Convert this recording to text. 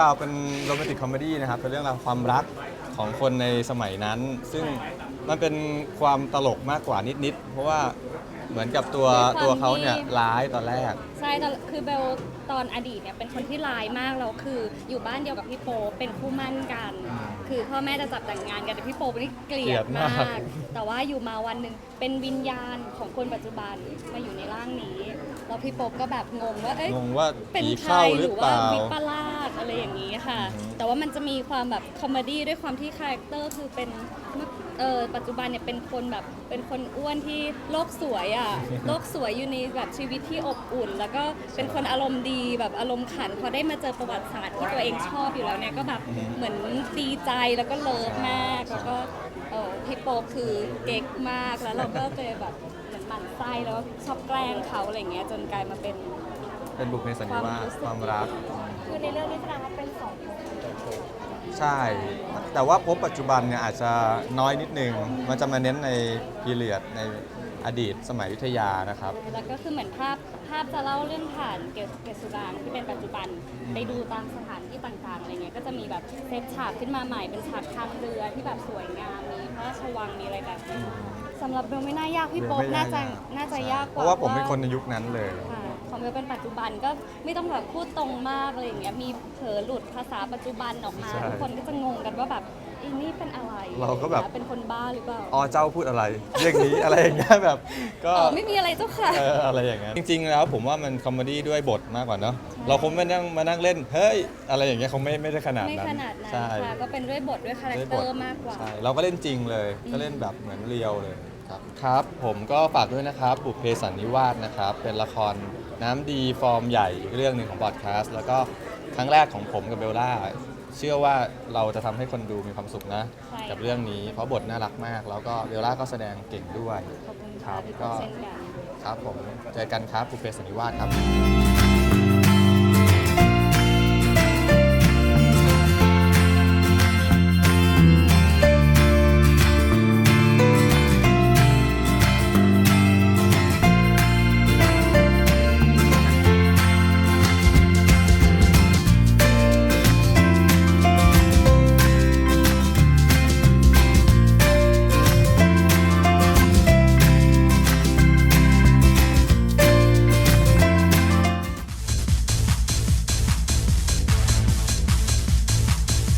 ราวเป็นโรแมนติกคอมเมดี้นะครับเป็นเรื่องราวความรักของคนในสมัยนั้น ซึ่งมันเป็นความตลกมากกว่านิดๆเพราะว่าเหมือนกับตัวด้วยความตัวเขาเนี่ยที่ ร้ายตอนแรก ใช่ตอนคือเบลตอนอดีตเนี่ยเป็นคนที่ร้ายมากแล้วคืออยู่บ้านเดียวกับพี่โป๊ปเป็นคู่มั่นกัน คือพ่อแม่จะจับแต่งงานกันแต่พี่โป๊ปนี่เกลีเกลียยดดมามากกแต่ว่าอยู่มาวันหนึ่งเป็นวิญญาณของคนปัจจุบันมาอยู่ในร่างนี้ แล้วพี่โป๊ปก็แบบงงว่าเอ้ยงงว่าเป็นผีใครเข้าหหรืรืออเปว่าล่า วิปลาสอะไรอย่างนี้ค่ะ อือฮึ แต่ว่ามันจะมีความแบบคอมเมดี้ด้วยความที่คาแรคเตอร์คือเป็นเมื่อเออปัจจุบันเนี่ยเป็นคนแบบเป็นคนอ้วนที่โลกสวยอะ โลกสวยอยู่ในแบบชีวิตที่อบอุ่น แล้วก็เป็นคนอารมณ์ดีแบบอารมณ์ขันพอได้มาเจอประวัติศาสตร์ที่ตัวเองชอบอยู่แล้วเนี่ยก็แบบเหมือนดีใจแล้วก็เลิฟมากแล้วก็เออพี่โป๊ปคือเก๊กมากแล้วเราก็เจอแบบเหมือนหมั่นไส้แล้วก็ชอบแกล้งเขาอะไรเงี้ยจนกลายมาเป็นเป็นบุพเพสันนิวาสความรู้สึกความรัก คือในเรื่องนี้แสดงว่าเป็นสองใช่ แต่ว่าพบปัจจุบันเนี่ยอาจจะน้อยนิดนึง มันจะมาเน้นในพีเรียดในอดีตสมัยอยุธยานะครับ แล้วก็คือเหมือนภาพภาพจะเล่าเรื่องผ่านเกศเกศสุรางค์ที่เป็นปัจจุบันไปดูตามสถานที่ต่างๆอะไรเงี้ยก็จะมีแบบเซตฉากขึ้นมาใหม่เป็นฉากทางเรือที่แบบสวยงามมี พระราชวังมีอะไรแบบนี้สำหรับเบลไม่น่ายากพี่โป๊ปน่าจะน่าจะยากกเพว่า ราะว่าผมเป็นคนในยุคนั้นเลย ค่ะของเบลเป็นปัจจุบันก็ไม่ต้องแบบพูดตรงมากอะไรอย่างเงี้ยมีเผลอหลุดภาษาปัจจุบันออกมาใช่ ทุกคนก็จะงงกันว่าแบบ อีนี่เป็นอะไรเราก็แบบ เป็นคนบ้าหรือเปล่าอ๋อเจ้าพูดอะไรเรื่องนี้ อะไรอย่างเงี้ยแบบ ก็อ๋อไม่มีอะไรเจ้าค่ะ เอออะไรอย่างเงี้ยจริง ๆ แล้วผมว่ามันคอมเมดี้ด้วยบทมากกว่าเนาะเราคงไม่นั่งมานั่งเล่นเฮ้ยอะไรอย่างเงี้ยคงไม่ไม่ได้ขนาดไม่นั้นขนาดนั้นใช่ค่ะก็เป็นด้วยบทด้วยคาแรคด้วยเตบอทร์มากกว่า ใช่เราก็เล่นจริงเลยก็เล่นแบบเหมือนเรียวเลยครับครับ ผมก็ฝากด้วยนะครับ บุพเพสันนิวาสนะครับ เป็นละครน้ำดีฟอร์มใหญ่อีกเรื่องหนึ่งของบอดแคสต์แล้วก็ครั้งแรกของผมกับเบลล่า เชื่อว่าเราจะทำให้คนดูมีความสุขนะ ใช่ กับเรื่องนี้ เพราะบทน่ารักมาก แล้วก็เบลล่าก็แสดงเก่งด้วย ขอบคุณครัค่ะบที่ก็ เช่นกัน ครับผมเจอกันครับบุพเพสันนิวาสครับ